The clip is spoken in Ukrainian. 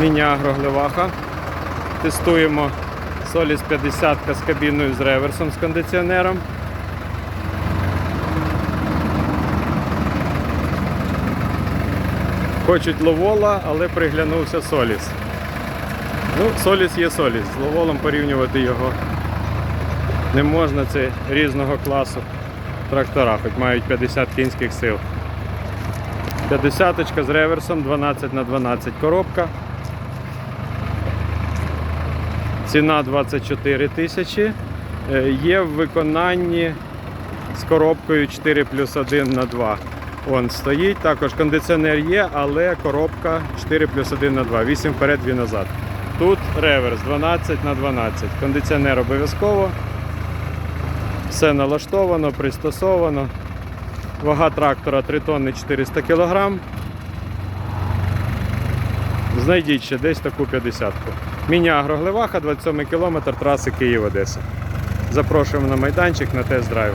Міні-агро Глеваха. Тестуємо Solis 50 з кабіною з реверсом з кондиціонером. Хочуть ловола, але приглянувся Соліс. Ну, Соліс є Соліс. З ловолом порівнювати його не можна. Це різного класу трактора, хоч мають 50 кінських сил. 50 з реверсом 12 на 12 коробка. Ціна 24 тисячі. Е, Є в виконанні з коробкою 4 плюс 1 на 2. Он стоїть. Також кондиціонер є, але коробка 4 плюс 1 на 2. 8 вперед, 2 назад. Тут реверс 12 на 12. Кондиціонер обов'язково. Все налаштовано, пристосовано. Вага трактора 3 тонни 400 кг. Знайдіть ще десь таку 50-ку. Міні-агроглеваха, 27 км траси Київ-Одеса. Запрошуємо на майданчик на тест-драйв.